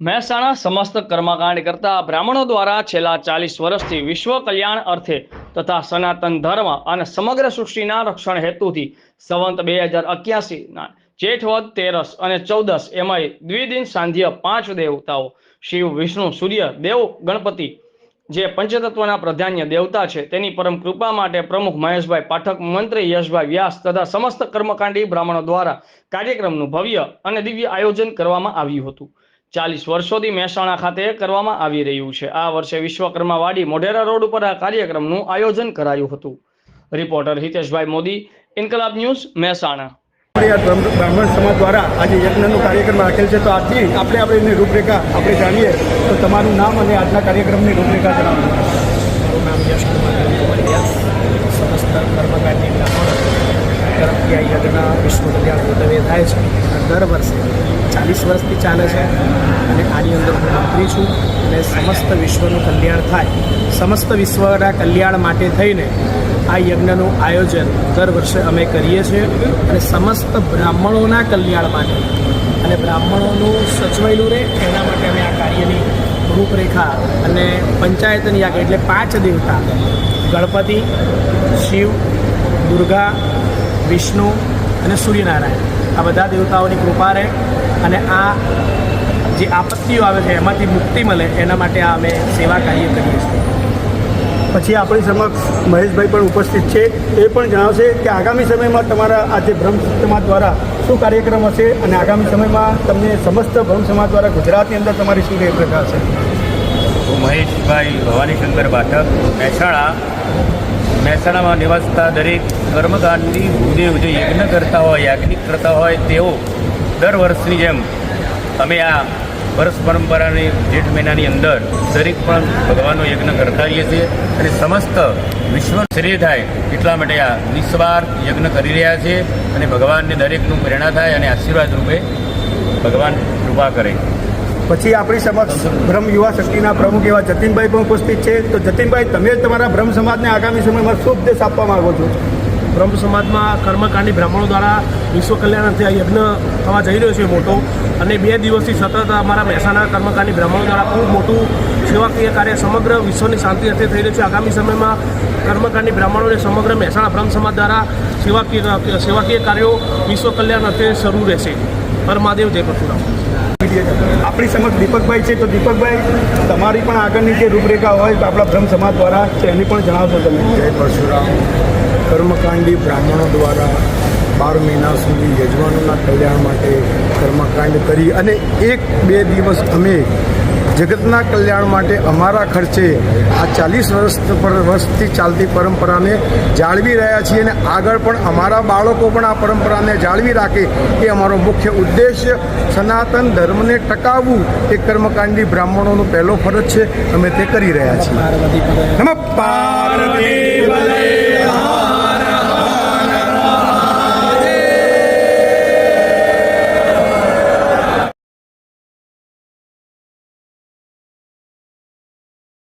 મહેસાણા સમસ્ત કર્મકાંડ કરતા બ્રાહ્મણો દ્વારા છેલ્લા ચાલીસ વર્ષથી વિશ્વ કલ્યાણ અર્થે તથા સનાતન ધર્મ અને સમગ્ર સૃષ્ટિના રક્ષણ હેતુથી સંવંત બે હજાર અગિયાસીના જેઠવદ તેરસ અને ચૌદસ એમાંય દ્વિદિન સાંધ્ય પાંચ દેવતાઓ શિવ, વિષ્ણુ, સૂર્ય, દેવ, ગણપતિ જે પંચતત્વના પ્રધાન્ય દેવતા છે તેની પરમ કૃપા માટે પ્રમુખ મહેશભાઈ પાઠક, મંત્રી યશભાઈ વ્યાસ તથા સમસ્ત કર્મકાંડી બ્રાહ્મણો દ્વારા કાર્યક્રમનું ભવ્ય અને દિવ્ય આયોજન કરવામાં આવ્યું હતું. ચાલીસ વર્ષોથી મહેસાણા ખાતે કરવામાં આવી રહ્યું છે. આ વર્ષે વિશ્વકર્મા વાડી મોઢેરા રોડ ઉપર આ કાર્યક્રમનું આયોજન કરાયું હતું. Reporter Hiteshbhai Modi, Inquilab news, Mehsana. બ્રાહ્મણ સમાજ દ્વારા આજે યજ્ઞનો કાર્યક્રમ રાખેલ છે. તો આજથી આપણે આપણે એની રૂપરેખા આપણે જાણીએ. તો તમારું નામ અને આજના કાર્યક્રમની રૂપરેખા જણાવો મારું નામ યશકુમાર વ્યાસ સમસ્ત કર્મકાંડની બ્રાહ્મણો તરફથી આ યજ્ઞ કલ્યાણ ગોઠવે થાય છે. દર વર્ષે ચાલીસ વર્ષથી ચાલે છે. અને આની અંદર હું મંત્રી છું. અને સમસ્ત વિશ્વનું કલ્યાણ થાય. સમસ્ત વિશ્વના કલ્યાણ માટે થઈને આ યજ્ઞનું આયોજન દર વર્ષે અમે કરીએ છીએ. અને સમસ્ત બ્રાહ્મણોના કલ્યાણ માટે અને બ્રાહ્મણોનું સચવાયેલું રહે, એના માટે અમે આ કાર્યની રૂપરેખા અને પંચાયતની આગળ એટલે પાંચ દેવતા, ગણપતિ, શિવ, દુર્ગા, વિષ્ણુ અને સૂર્યનારાયણ. આ બધા દેવતાઓની કૃપા રહે અને આ જે આપત્તિઓ આવે છે, એમાંથી મુક્તિ મળે, એના માટે આ અમે સેવા કાર્ય કરીએ છીએ. પછી આપણી સમક્ષ મહેશભાઈ પણ ઉપસ્થિત છે. એ પણ જણાવશે કે આગામી સમયમાં તમારા આ જે બ્રહ્મ સમાજ દ્વારા શું કાર્યક્રમ હશે અને આગામી સમયમાં તમને સમસ્ત બ્રહ્મ સમાજ દ્વારા ગુજરાતની અંદર તમારી શું હશે? હું મહેશભાઈ ભવાનીશંકર પાઠક, મહેસાણા. મહેસાણામાં નિવાસતા દરેક કર્મકાંડની ભૂદેવ જે યજ્ઞ કરતા હોય, યાજ્ઞિક કરતા હોય, તેઓ દર વર્ષની જેમ અમે આ વર્ષ પરંપરાની જેઠ મહિનાની અંદર દરેક પણ ભગવાનનો યજ્ઞ કરતા રહીએ છીએ અને સમસ્ત વિશ્વ શ્રેય થાય એટલા માટે આ નિસ્વાર્થ યજ્ઞ કરી રહ્યા છે અને ભગવાનને દરેકનું પ્રેરણા થાય અને આશીર્વાદ રૂપે ભગવાન કૃપા કરે. પછી આપણી સમક્ષ બ્રહ્મ યુવા શક્તિના પ્રમુખ એવા જતીનભાઈ પણ ઉપસ્થિત છે. તો જતીનભાઈ, તમે તમારા બ્રહ્મ સમાજને આગામી સમયમાં શું ઉપદેશ આપવા માંગો છો. બ્રહ્મ સમાજમાં કર્મકાંડી બ્રાહ્મણો દ્વારા વિશ્વ કલ્યાણ અર્થે યજ્ઞ થવા જઈ રહ્યો છે મોટો. અને બે દિવસથી સતત અમારા મહેસાણા કર્મકાંડી બ્રાહ્મણો દ્વારા ખૂબ મોટું સેવાકીય કાર્ય સમગ્ર વિશ્વની શાંતિ અર્થે થઈ રહ્યું છે. આગામી સમયમાં કર્મકાંડી બ્રાહ્મણોને સમગ્ર મહેસાણા બ્રહ્મ સમાજ દ્વારા સેવાકીય સેવાકીય કાર્યો વિશ્વ કલ્યાણ અર્થે શરૂ રહેશે. હર મહાદેવ, જય પરશુરામ. આપણી સમક્ષ દીપકભાઈ છે, તો દીપકભાઈ, તમારી પણ આગળની જે રૂપરેખા હોય આપણા બ્રહ્મ સમાજ દ્વારા છે, એની પણ જણાવશો તમે. જય પરશુરામ. કર્મકાંડી બ્રાહ્મણો દ્વારા બાર મહિના સુધી યજમાનોના કલ્યાણ માટે કર્મકાંડ કરી અને એક બે દિવસ અમે જગતના કલ્યાણ માટે અમારા ખર્ચે આ ચાલીસ વર્ષ પર વર્ષથી ચાલતી પરંપરાને જાળવી રહ્યા છીએ અને આગળ પણ અમારા બાળકો પણ આ પરંપરાને જાળવી રાખે એ અમારો મુખ્ય ઉદ્દેશ્ય સનાતન ધર્મને ટકાવવું એ કર્મકાંડી બ્રાહ્મણોનો પહેલો ફરજ છે. અમે તે કરી રહ્યા છીએ. નમઃ.